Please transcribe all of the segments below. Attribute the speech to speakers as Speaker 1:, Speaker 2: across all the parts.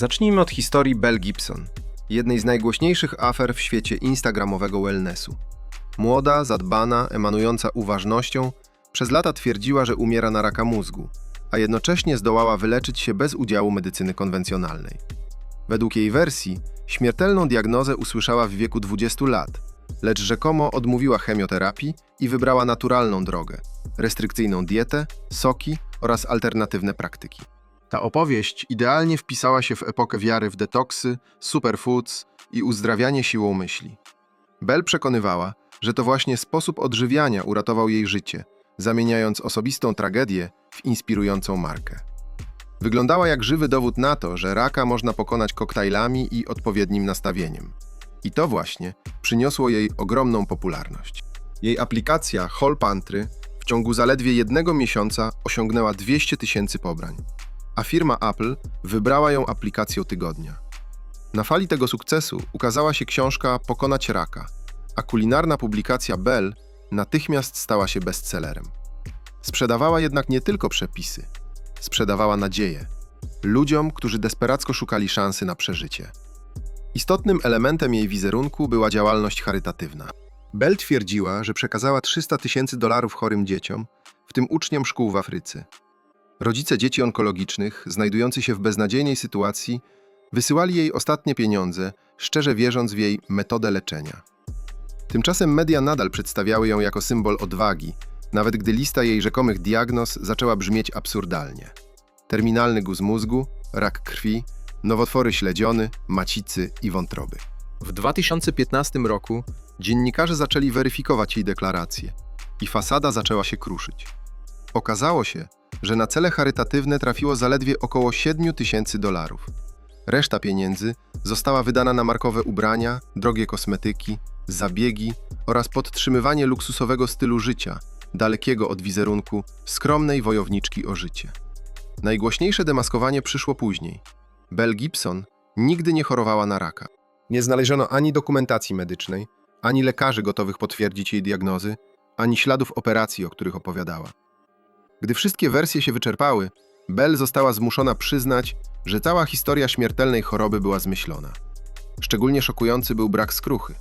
Speaker 1: Zacznijmy od historii Belle Gibson, jednej z najgłośniejszych afer w świecie instagramowego wellnessu. Młoda, zadbana, emanująca uważnością, przez lata twierdziła, że umiera na raka mózgu, a jednocześnie zdołała wyleczyć się bez udziału medycyny konwencjonalnej. Według jej wersji, śmiertelną diagnozę usłyszała w wieku 20 lat, lecz rzekomo odmówiła chemioterapii i wybrała naturalną drogę restrykcyjną dietę, soki oraz alternatywne praktyki. Ta opowieść idealnie wpisała się w epokę wiary w detoksy, superfoods i uzdrawianie siłą myśli. Bell przekonywała, że to właśnie sposób odżywiania uratował jej życie, zamieniając osobistą tragedię w inspirującą markę. Wyglądała jak żywy dowód na to, że raka można pokonać koktajlami i odpowiednim nastawieniem. I to właśnie przyniosło jej ogromną popularność. Jej aplikacja Hall Pantry w ciągu zaledwie jednego miesiąca osiągnęła 200 tysięcy pobrań, a firma Apple wybrała ją aplikacją tygodnia. Na fali tego sukcesu ukazała się książka Pokonać raka, a kulinarna publikacja Bell natychmiast stała się bestsellerem. Sprzedawała jednak nie tylko przepisy, sprzedawała nadzieję ludziom, którzy desperacko szukali szansy na przeżycie. Istotnym elementem jej wizerunku była działalność charytatywna. Bell twierdziła, że przekazała 300 tysięcy dolarów chorym dzieciom, w tym uczniom szkół w Afryce. Rodzice dzieci onkologicznych, znajdujący się w beznadziejnej sytuacji, wysyłali jej ostatnie pieniądze, szczerze wierząc w jej metodę leczenia. Tymczasem media nadal przedstawiały ją jako symbol odwagi, nawet gdy lista jej rzekomych diagnoz zaczęła brzmieć absurdalnie. Terminalny guz mózgu, rak krwi, nowotwory śledziony, macicy i wątroby. W 2015 roku dziennikarze zaczęli weryfikować jej deklaracje i fasada zaczęła się kruszyć. Okazało się, że na cele charytatywne trafiło zaledwie około 7 tysięcy dolarów. Reszta pieniędzy została wydana na markowe ubrania, drogie kosmetyki, zabiegi oraz podtrzymywanie luksusowego stylu życia, dalekiego od wizerunku skromnej wojowniczki o życie. Najgłośniejsze demaskowanie przyszło później. Belle Gibson nigdy nie chorowała na raka. Nie znaleziono ani dokumentacji medycznej, ani lekarzy gotowych potwierdzić jej diagnozy, ani śladów operacji, o których opowiadała. Gdy wszystkie wersje się wyczerpały, Bell została zmuszona przyznać, że cała historia śmiertelnej choroby była zmyślona. Szczególnie szokujący był brak skruchy.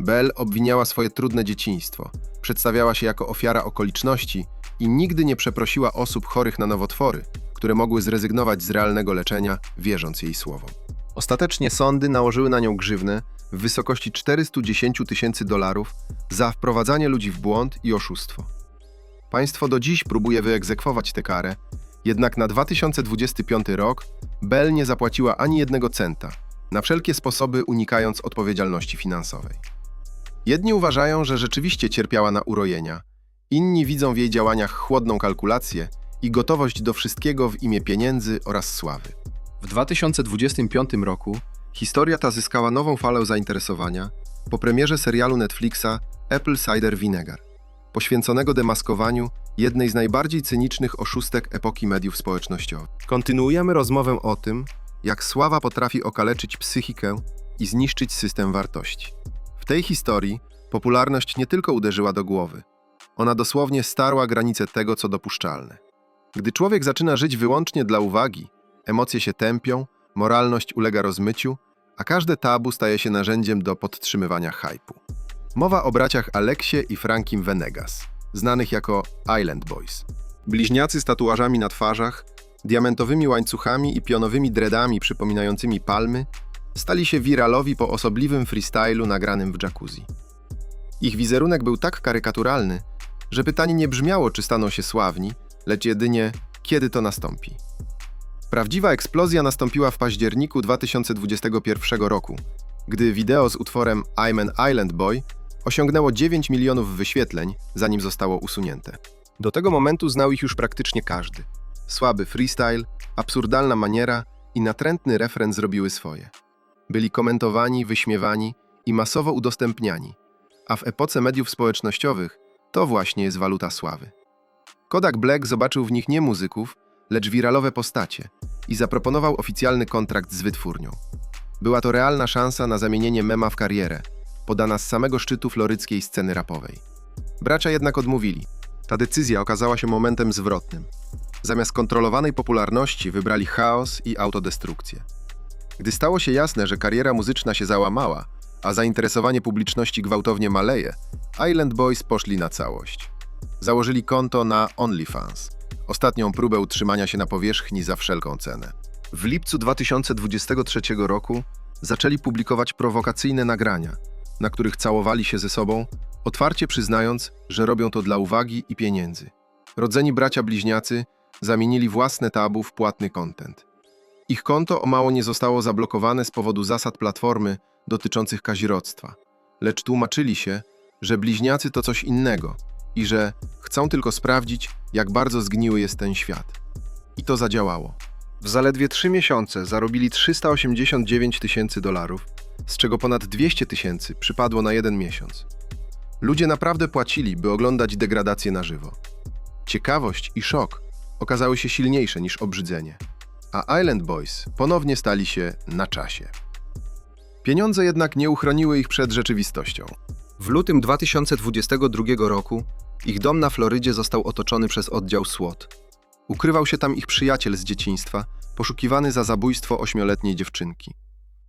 Speaker 1: Bell obwiniała swoje trudne dzieciństwo, przedstawiała się jako ofiara okoliczności i nigdy nie przeprosiła osób chorych na nowotwory, które mogły zrezygnować z realnego leczenia, wierząc jej słowom. Ostatecznie sądy nałożyły na nią grzywnę w wysokości 410 tysięcy dolarów za wprowadzanie ludzi w błąd i oszustwo. Państwo do dziś próbuje wyegzekwować tę karę, jednak na 2025 rok Bell nie zapłaciła ani jednego centa, na wszelkie sposoby unikając odpowiedzialności finansowej. Jedni uważają, że rzeczywiście cierpiała na urojenia, inni widzą w jej działaniach chłodną kalkulację i gotowość do wszystkiego w imię pieniędzy oraz sławy. W 2025 roku historia ta zyskała nową falę zainteresowania po premierze serialu Netflixa Apple Cider Vinegar, poświęconego demaskowaniu jednej z najbardziej cynicznych oszustek epoki mediów społecznościowych. Kontynuujemy rozmowę o tym, jak sława potrafi okaleczyć psychikę i zniszczyć system wartości. W tej historii popularność nie tylko uderzyła do głowy, ona dosłownie starła granice tego, co dopuszczalne. Gdy człowiek zaczyna żyć wyłącznie dla uwagi, emocje się tępią, moralność ulega rozmyciu, a każde tabu staje się narzędziem do podtrzymywania hypu. Mowa o braciach Aleksie i Frankim Venegas, znanych jako Island Boys. Bliźniacy z tatuażami na twarzach, diamentowymi łańcuchami i pionowymi dreadami przypominającymi palmy, stali się wiralowi po osobliwym freestylu nagranym w jacuzzi. Ich wizerunek był tak karykaturalny, że pytanie nie brzmiało, czy staną się sławni, lecz jedynie, kiedy to nastąpi. Prawdziwa eksplozja nastąpiła w październiku 2021 roku, gdy wideo z utworem I'm an Island Boy osiągnęło 9 milionów wyświetleń, zanim zostało usunięte. Do tego momentu znał ich już praktycznie każdy. Słaby freestyle, absurdalna maniera i natrętny refren zrobiły swoje. Byli komentowani, wyśmiewani i masowo udostępniani, a w epoce mediów społecznościowych to właśnie jest waluta sławy. Kodak Black zobaczył w nich nie muzyków, lecz wiralowe postacie i zaproponował oficjalny kontrakt z wytwórnią. Była to realna szansa na zamienienie mema w karierę, podana z samego szczytu floryckiej sceny rapowej. Bracia jednak odmówili. Ta decyzja okazała się momentem zwrotnym. Zamiast kontrolowanej popularności wybrali chaos i autodestrukcję. Gdy stało się jasne, że kariera muzyczna się załamała, a zainteresowanie publiczności gwałtownie maleje, Island Boys poszli na całość. Założyli konto na OnlyFans, ostatnią próbę utrzymania się na powierzchni za wszelką cenę. W lipcu 2023 roku zaczęli publikować prowokacyjne nagrania, na których całowali się ze sobą, otwarcie przyznając, że robią to dla uwagi i pieniędzy. Rodzeni bracia bliźniacy zamienili własne tabu w płatny content. Ich konto o mało nie zostało zablokowane z powodu zasad platformy dotyczących kazirodztwa, lecz tłumaczyli się, że bliźniacy to coś innego i że chcą tylko sprawdzić, jak bardzo zgniły jest ten świat. I to zadziałało. W zaledwie trzy miesiące zarobili 389 tysięcy dolarów, z czego ponad 200 tysięcy przypadło na jeden miesiąc. Ludzie naprawdę płacili, by oglądać degradację na żywo. Ciekawość i szok okazały się silniejsze niż obrzydzenie, a Island Boys ponownie stali się na czasie. Pieniądze jednak nie uchroniły ich przed rzeczywistością. W lutym 2022 roku ich dom na Florydzie został otoczony przez oddział SWAT. Ukrywał się tam ich przyjaciel z dzieciństwa, poszukiwany za zabójstwo ośmioletniej dziewczynki.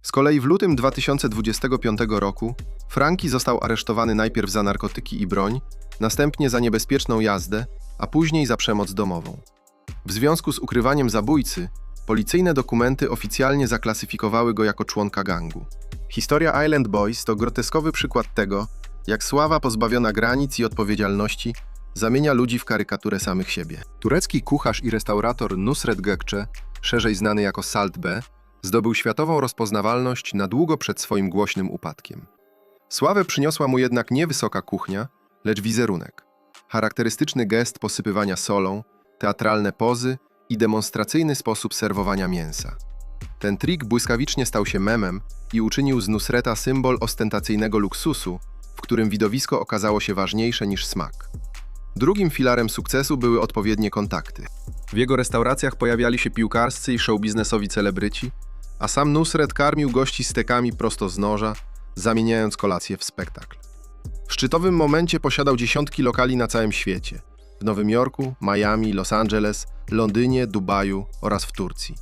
Speaker 1: Z kolei w lutym 2025 roku Franki został aresztowany najpierw za narkotyki i broń, następnie za niebezpieczną jazdę, a później za przemoc domową. W związku z ukrywaniem zabójcy, policyjne dokumenty oficjalnie zaklasyfikowały go jako członka gangu. Historia Island Boys to groteskowy przykład tego, jak sława pozbawiona granic i odpowiedzialności zamienia ludzi w karykaturę samych siebie. Turecki kucharz i restaurator Nusret Gökçe, szerzej znany jako Salt B, zdobył światową rozpoznawalność na długo przed swoim głośnym upadkiem. Sławę przyniosła mu jednak nie wysoka kuchnia, lecz wizerunek. Charakterystyczny gest posypywania solą, teatralne pozy i demonstracyjny sposób serwowania mięsa. Ten trik błyskawicznie stał się memem i uczynił z Nusreta symbol ostentacyjnego luksusu, w którym widowisko okazało się ważniejsze niż smak. Drugim filarem sukcesu były odpowiednie kontakty. W jego restauracjach pojawiali się piłkarscy i showbiznesowi celebryci, a sam Nusret karmił gości stekami prosto z noża, zamieniając kolację w spektakl. W szczytowym momencie posiadał dziesiątki lokali na całym świecie w Nowym Jorku, Miami, Los Angeles, Londynie, Dubaju oraz w Turcji.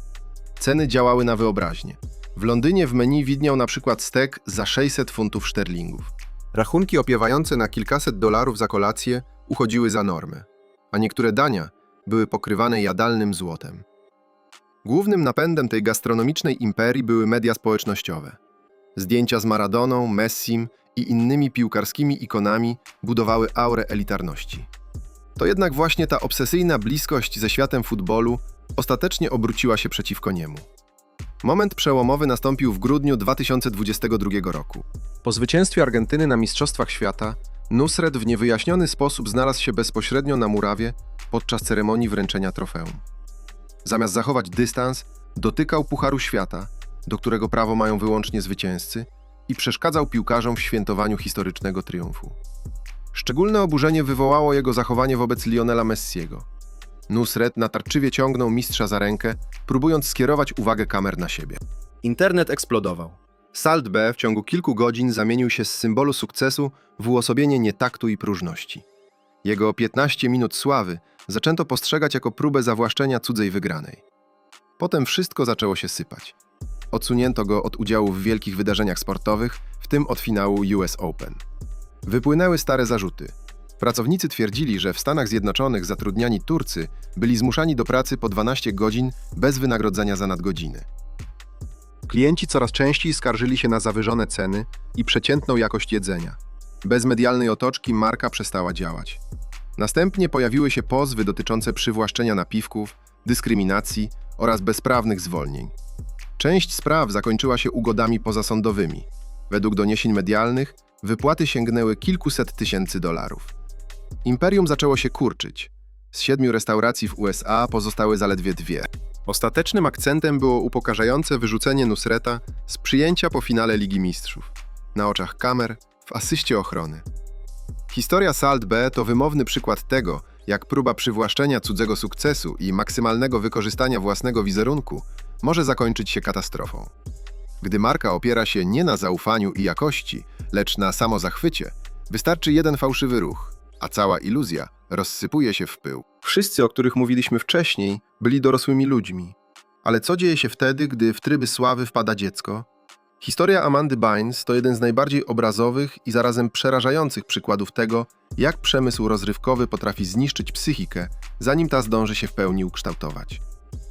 Speaker 1: Ceny działały na wyobraźnię. W Londynie w menu widniał na przykład stek za 600 funtów szterlingów. Rachunki opiewające na kilkaset dolarów za kolację uchodziły za normę, a niektóre dania były pokrywane jadalnym złotem. Głównym napędem tej gastronomicznej imperii były media społecznościowe. Zdjęcia z Maradoną, Messim i innymi piłkarskimi ikonami budowały aurę elitarności. To jednak właśnie ta obsesyjna bliskość ze światem futbolu ostatecznie obróciła się przeciwko niemu. Moment przełomowy nastąpił w grudniu 2022 roku. Po zwycięstwie Argentyny na Mistrzostwach Świata, Nusret w niewyjaśniony sposób znalazł się bezpośrednio na murawie podczas ceremonii wręczenia trofeum. Zamiast zachować dystans, dotykał Pucharu Świata, do którego prawo mają wyłącznie zwycięzcy, i przeszkadzał piłkarzom w świętowaniu historycznego triumfu. Szczególne oburzenie wywołało jego zachowanie wobec Lionela Messiego. Nusret natarczywie ciągnął mistrza za rękę, próbując skierować uwagę kamer na siebie. Internet eksplodował. Salt B w ciągu kilku godzin zamienił się z symbolu sukcesu w uosobienie nietaktu i próżności. Jego 15 minut sławy zaczęto postrzegać jako próbę zawłaszczenia cudzej wygranej. Potem wszystko zaczęło się sypać. Odsunięto go od udziału w wielkich wydarzeniach sportowych, w tym od finału US Open. Wypłynęły stare zarzuty. Pracownicy twierdzili, że w Stanach Zjednoczonych zatrudniani Turcy byli zmuszani do pracy po 12 godzin bez wynagrodzenia za nadgodziny. Klienci coraz częściej skarżyli się na zawyżone ceny i przeciętną jakość jedzenia. Bez medialnej otoczki marka przestała działać. Następnie pojawiły się pozwy dotyczące przywłaszczenia napiwków, dyskryminacji oraz bezprawnych zwolnień. Część spraw zakończyła się ugodami pozasądowymi. Według doniesień medialnych wypłaty sięgnęły kilkuset tysięcy dolarów. Imperium zaczęło się kurczyć. Z siedmiu restauracji w USA pozostały zaledwie dwie. Ostatecznym akcentem było upokarzające wyrzucenie Nusreta z przyjęcia po finale Ligi Mistrzów. Na oczach kamer, w asyście ochrony. Historia Salt B to wymowny przykład tego, jak próba przywłaszczenia cudzego sukcesu i maksymalnego wykorzystania własnego wizerunku może zakończyć się katastrofą. Gdy marka opiera się nie na zaufaniu i jakości, lecz na samozachwycie, wystarczy jeden fałszywy ruch, a cała iluzja rozsypuje się w pył. Wszyscy, o których mówiliśmy wcześniej, byli dorosłymi ludźmi, Ale co dzieje się wtedy, gdy w tryby sławy wpada dziecko? Historia Amandy Bynes to jeden z najbardziej obrazowych i zarazem przerażających przykładów tego, jak przemysł rozrywkowy potrafi zniszczyć psychikę, zanim ta zdąży się w pełni ukształtować.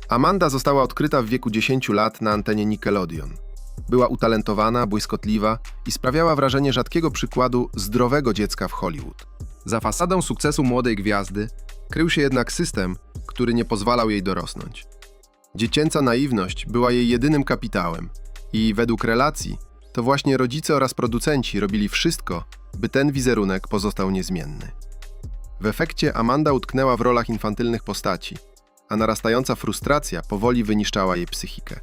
Speaker 1: Amanda została odkryta w wieku 10 lat na antenie Nickelodeon. Była utalentowana, błyskotliwa i sprawiała wrażenie rzadkiego przykładu zdrowego dziecka w Hollywood. Za fasadą sukcesu młodej gwiazdy krył się jednak system, który nie pozwalał jej dorosnąć. Dziecięca naiwność była jej jedynym kapitałem i według relacji to właśnie rodzice oraz producenci robili wszystko, by ten wizerunek pozostał niezmienny. W efekcie Amanda utknęła w rolach infantylnych postaci, a narastająca frustracja powoli wyniszczała jej psychikę.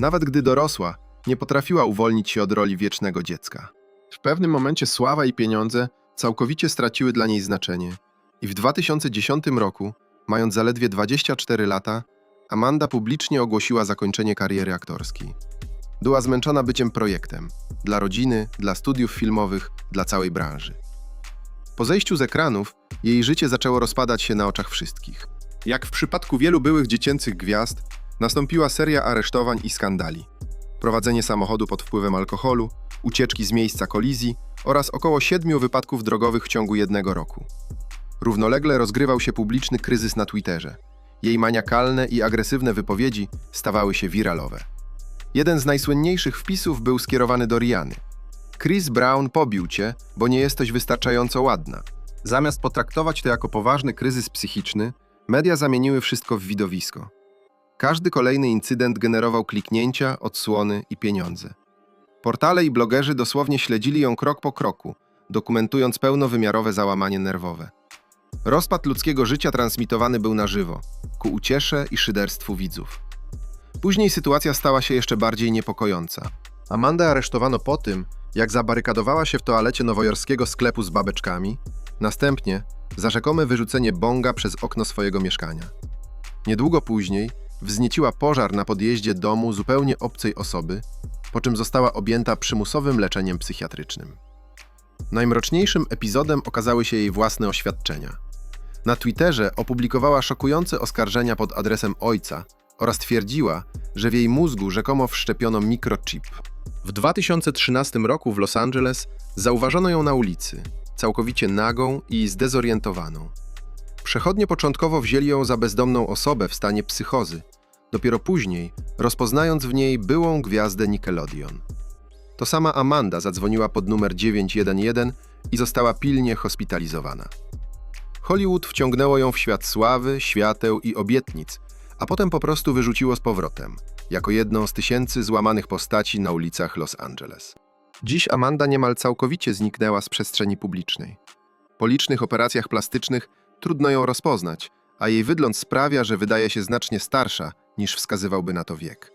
Speaker 1: Nawet gdy dorosła, nie potrafiła uwolnić się od roli wiecznego dziecka. W pewnym momencie sława i pieniądze całkowicie straciły dla niej znaczenie i w 2010 roku, mając zaledwie 24 lata, Amanda publicznie ogłosiła zakończenie kariery aktorskiej. Była zmęczona byciem projektem dla rodziny, dla studiów filmowych, dla całej branży. Po zejściu z ekranów, jej życie zaczęło rozpadać się na oczach wszystkich. Jak w przypadku wielu byłych dziecięcych gwiazd, nastąpiła seria aresztowań i skandali. Prowadzenie samochodu pod wpływem alkoholu, ucieczki z miejsca kolizji oraz około siedmiu wypadków drogowych w ciągu jednego roku. Równolegle rozgrywał się publiczny kryzys na Twitterze. Jej maniakalne i agresywne wypowiedzi stawały się wiralowe. Jeden z najsłynniejszych wpisów był skierowany do Riany. Chris Brown pobił cię, bo nie jesteś wystarczająco ładna. Zamiast potraktować to jako poważny kryzys psychiczny, media zamieniły wszystko w widowisko. Każdy kolejny incydent generował kliknięcia, odsłony i pieniądze. Portale i blogerzy dosłownie śledzili ją krok po kroku, dokumentując pełnowymiarowe załamanie nerwowe. Rozpad ludzkiego życia transmitowany był na żywo, ku uciesze i szyderstwu widzów. Później sytuacja stała się jeszcze bardziej niepokojąca. Amandę aresztowano po tym, jak zabarykadowała się w toalecie nowojorskiego sklepu z babeczkami, następnie za rzekome wyrzucenie bonga przez okno swojego mieszkania. Niedługo później wznieciła pożar na podjeździe domu zupełnie obcej osoby, po czym została objęta przymusowym leczeniem psychiatrycznym. Najmroczniejszym epizodem okazały się jej własne oświadczenia. Na Twitterze opublikowała szokujące oskarżenia pod adresem ojca oraz twierdziła, że w jej mózgu rzekomo wszczepiono mikrochip. W 2013 roku w Los Angeles zauważono ją na ulicy, całkowicie nagą i zdezorientowaną. Przechodnie początkowo wzięli ją za bezdomną osobę w stanie psychozy, dopiero później rozpoznając w niej byłą gwiazdę Nickelodeon. To sama Amanda zadzwoniła pod numer 911 i została pilnie hospitalizowana. Hollywood wciągnęło ją w świat sławy, świateł i obietnic, a potem po prostu wyrzuciło z powrotem, jako jedną z tysięcy złamanych postaci na ulicach Los Angeles. Dziś Amanda niemal całkowicie zniknęła z przestrzeni publicznej. Po licznych operacjach plastycznych trudno ją rozpoznać, a jej wygląd sprawia, że wydaje się znacznie starsza niż wskazywałby na to wiek.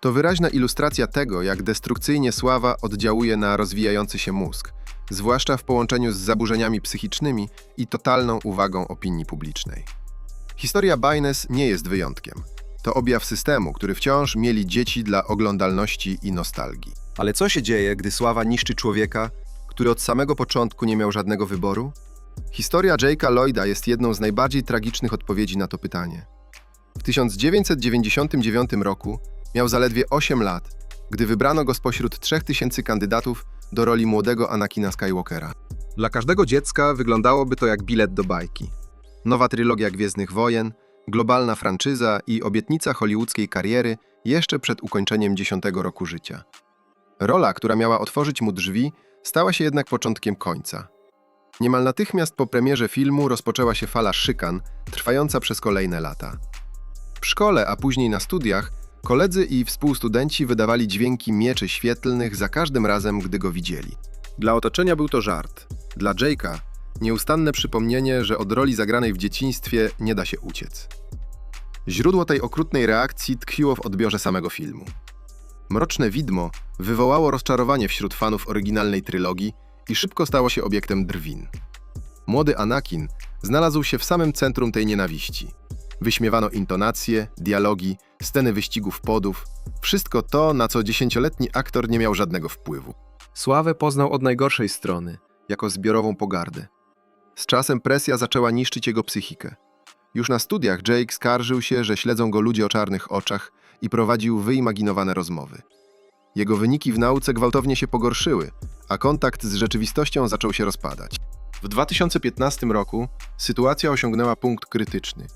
Speaker 1: To wyraźna ilustracja tego, jak destrukcyjnie sława oddziałuje na rozwijający się mózg, zwłaszcza w połączeniu z zaburzeniami psychicznymi i totalną uwagą opinii publicznej. Historia Bynes nie jest wyjątkiem. To objaw systemu, który wciąż mieli dzieci dla oglądalności i nostalgii. Ale co się dzieje, gdy sława niszczy człowieka, który od samego początku nie miał żadnego wyboru? Historia Jake'a Lloyda jest jedną z najbardziej tragicznych odpowiedzi na to pytanie. W 1999 roku miał zaledwie 8 lat, gdy wybrano go spośród 3000 kandydatów do roli młodego Anakina Skywalkera. Dla każdego dziecka wyglądałoby to jak bilet do bajki. Nowa trylogia Gwiezdnych Wojen, globalna franczyza i obietnica hollywoodzkiej kariery jeszcze przed ukończeniem 10 roku życia. Rola, która miała otworzyć mu drzwi, stała się jednak początkiem końca. Niemal natychmiast po premierze filmu rozpoczęła się fala szykan, trwająca przez kolejne lata. W szkole, a później na studiach, koledzy i współstudenci wydawali dźwięki mieczy świetlnych za każdym razem, gdy go widzieli. Dla otoczenia był to żart. Dla Jake'a nieustanne przypomnienie, że od roli zagranej w dzieciństwie nie da się uciec. Źródło tej okrutnej reakcji tkwiło w odbiorze samego filmu. Mroczne widmo wywołało rozczarowanie wśród fanów oryginalnej trylogii i szybko stało się obiektem drwin. Młody Anakin znalazł się w samym centrum tej nienawiści. Wyśmiewano intonacje, dialogi, sceny wyścigów podów, wszystko to, na co dziesięcioletni aktor nie miał żadnego wpływu. Sławę poznał od najgorszej strony, jako zbiorową pogardę. Z czasem presja zaczęła niszczyć jego psychikę. Już na studiach Jake skarżył się, że śledzą go ludzie o czarnych oczach i prowadził wyimaginowane rozmowy. Jego wyniki w nauce gwałtownie się pogorszyły, a kontakt z rzeczywistością zaczął się rozpadać. W 2015 roku sytuacja osiągnęła punkt krytyczny.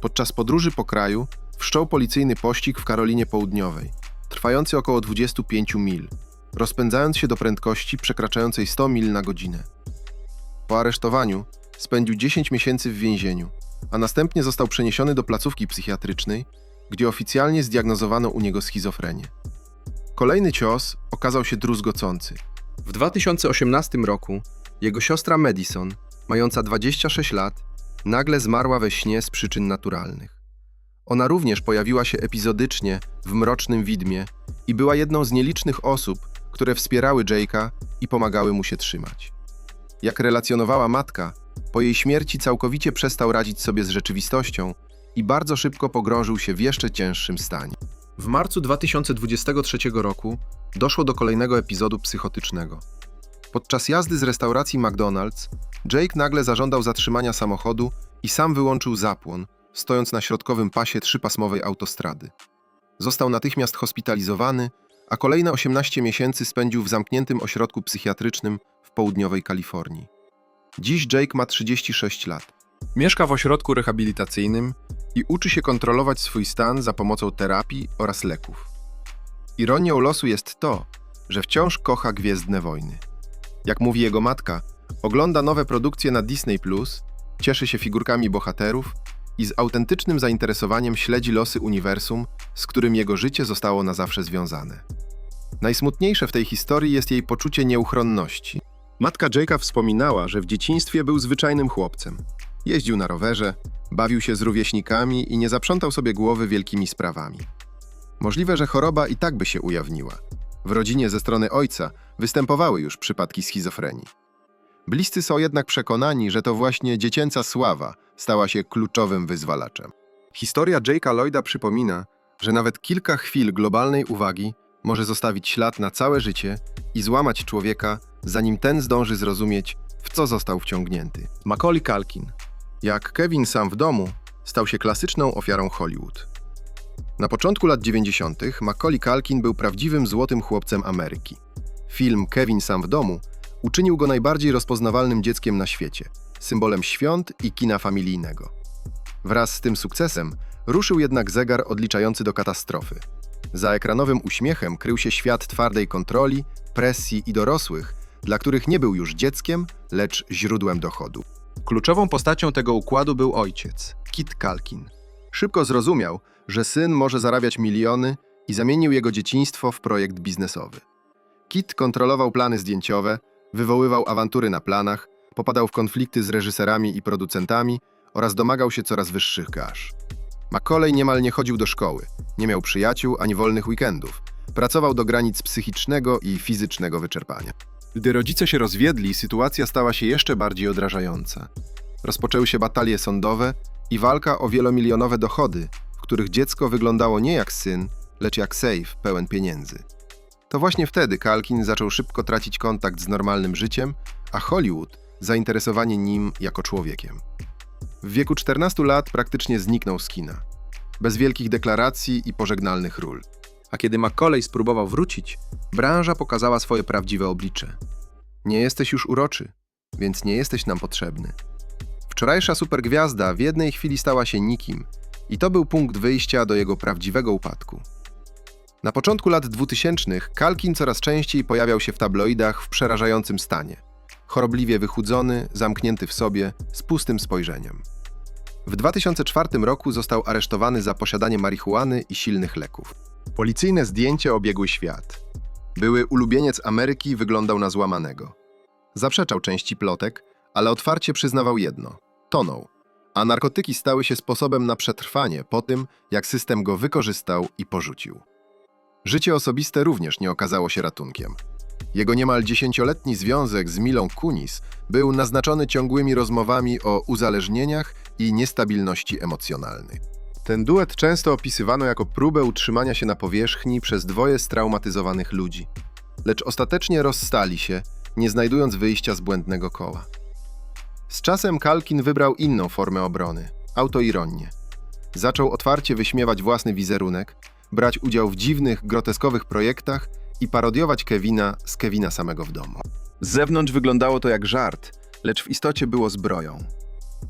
Speaker 1: Podczas podróży po kraju wszczął policyjny pościg w Karolinie Południowej, trwający około 25 mil, rozpędzając się do prędkości przekraczającej 100 mil na godzinę. Po aresztowaniu spędził 10 miesięcy w więzieniu, a następnie został przeniesiony do placówki psychiatrycznej, gdzie oficjalnie zdiagnozowano u niego schizofrenię. Kolejny cios okazał się druzgocący. W 2018 roku jego siostra Madison, mająca 26 lat, nagle zmarła we śnie z przyczyn naturalnych. Ona również pojawiła się epizodycznie w Mrocznym Widmie i była jedną z nielicznych osób, które wspierały Jake'a i pomagały mu się trzymać. Jak relacjonowała matka, po jej śmierci całkowicie przestał radzić sobie z rzeczywistością i bardzo szybko pogrążył się w jeszcze cięższym stanie. W marcu 2023 roku doszło do kolejnego epizodu psychotycznego. Podczas jazdy z restauracji McDonald's, Jake nagle zażądał zatrzymania samochodu i sam wyłączył zapłon, stojąc na środkowym pasie trzypasmowej autostrady. Został natychmiast hospitalizowany, a kolejne 18 miesięcy spędził w zamkniętym ośrodku psychiatrycznym w południowej Kalifornii. Dziś Jake ma 36 lat. Mieszka w ośrodku rehabilitacyjnym i uczy się kontrolować swój stan za pomocą terapii oraz leków. Ironią losu jest to, że wciąż kocha Gwiezdne Wojny. Jak mówi jego matka, ogląda nowe produkcje na Disney+, cieszy się figurkami bohaterów i z autentycznym zainteresowaniem śledzi losy uniwersum, z którym jego życie zostało na zawsze związane. Najsmutniejsze w tej historii jest jej poczucie nieuchronności. Matka Jake'a wspominała, że w dzieciństwie był zwyczajnym chłopcem. Jeździł na rowerze, bawił się z rówieśnikami i nie zaprzątał sobie głowy wielkimi sprawami. Możliwe, że choroba i tak by się ujawniła. W rodzinie ze strony ojca występowały już przypadki schizofrenii. Bliscy są jednak przekonani, że to właśnie dziecięca sława stała się kluczowym wyzwalaczem. Historia Jake'a Lloyda przypomina, że nawet kilka chwil globalnej uwagi może zostawić ślad na całe życie i złamać człowieka, zanim ten zdąży zrozumieć, w co został wciągnięty. Macaulay Culkin, jak Kevin sam w domu, stał się klasyczną ofiarą Hollywood. Na początku lat 90. Macaulay Culkin był prawdziwym złotym chłopcem Ameryki. Film Kevin sam w domu uczynił go najbardziej rozpoznawalnym dzieckiem na świecie, symbolem świąt i kina familijnego. Wraz z tym sukcesem ruszył jednak zegar odliczający do katastrofy. Za ekranowym uśmiechem krył się świat twardej kontroli, presji i dorosłych, dla których nie był już dzieckiem, lecz źródłem dochodu. Kluczową postacią tego układu był ojciec, Kit Kalkin. Szybko zrozumiał, że syn może zarabiać miliony i zamienił jego dzieciństwo w projekt biznesowy. Kit kontrolował plany zdjęciowe, wywoływał awantury na planach, popadał w konflikty z reżyserami i producentami oraz domagał się coraz wyższych gaż. Macaulay niemal nie chodził do szkoły, nie miał przyjaciół ani wolnych weekendów. Pracował do granic psychicznego i fizycznego wyczerpania. Gdy rodzice się rozwiedli, sytuacja stała się jeszcze bardziej odrażająca. Rozpoczęły się batalie sądowe i walka o wielomilionowe dochody, w których dziecko wyglądało nie jak syn, lecz jak safe pełen pieniędzy. To właśnie wtedy Kalkin zaczął szybko tracić kontakt z normalnym życiem, a Hollywood zainteresowanie nim jako człowiekiem. W wieku 14 lat praktycznie zniknął z kina. Bez wielkich deklaracji i pożegnalnych ról. A kiedy Macaulay spróbował wrócić, branża pokazała swoje prawdziwe oblicze. Nie jesteś już uroczy, więc nie jesteś nam potrzebny. Wczorajsza supergwiazda w jednej chwili stała się nikim i to był punkt wyjścia do jego prawdziwego upadku. Na początku lat 2000 Kalkin coraz częściej pojawiał się w tabloidach w przerażającym stanie. Chorobliwie wychudzony, zamknięty w sobie, z pustym spojrzeniem. W 2004 roku został aresztowany za posiadanie marihuany i silnych leków. Policyjne zdjęcie obiegły świat. Były ulubieniec Ameryki wyglądał na złamanego. Zaprzeczał części plotek, ale otwarcie przyznawał jedno – tonął, a narkotyki stały się sposobem na przetrwanie po tym, jak system go wykorzystał i porzucił. Życie osobiste również nie okazało się ratunkiem. Jego niemal dziesięcioletni związek z Milą Kunis był naznaczony ciągłymi rozmowami o uzależnieniach i niestabilności emocjonalnej. Ten duet często opisywano jako próbę utrzymania się na powierzchni przez dwoje straumatyzowanych ludzi. Lecz ostatecznie rozstali się, nie znajdując wyjścia z błędnego koła. Z czasem Kalkin wybrał inną formę obrony. autoironnie. Zaczął otwarcie wyśmiewać własny wizerunek, brać udział w dziwnych, groteskowych projektach i parodiować Kevina z Kevina samego w domu. Z zewnątrz wyglądało to jak żart, lecz w istocie było zbroją.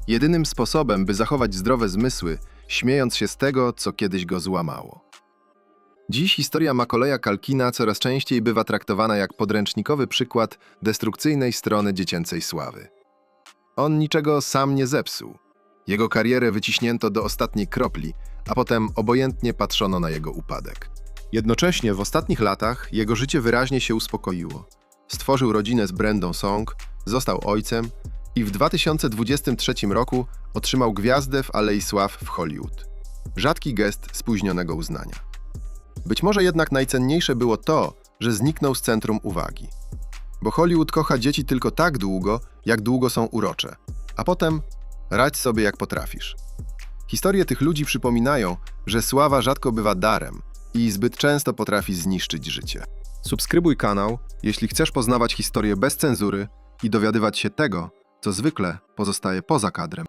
Speaker 1: Jedynym sposobem, by zachować zdrowe zmysły, śmiejąc się z tego, co kiedyś go złamało. Dziś historia Makoleja Kalkina coraz częściej bywa traktowana jak podręcznikowy przykład destrukcyjnej strony dziecięcej sławy. On niczego sam nie zepsuł. Jego karierę wyciśnięto do ostatniej kropli, a potem obojętnie patrzono na jego upadek. Jednocześnie w ostatnich latach jego życie wyraźnie się uspokoiło. Stworzył rodzinę z Brendą Song, został ojcem i w 2023 roku otrzymał gwiazdę w Alei Sław w Hollywood. Rzadki gest spóźnionego uznania. Być może jednak najcenniejsze było to, że zniknął z centrum uwagi. Bo Hollywood kocha dzieci tylko tak długo, jak długo są urocze, a potem radź sobie jak potrafisz. Historie tych ludzi przypominają, że sława rzadko bywa darem i zbyt często potrafi zniszczyć życie. Subskrybuj kanał, jeśli chcesz poznawać historię bez cenzury i dowiadywać się tego, co zwykle pozostaje poza kadrem.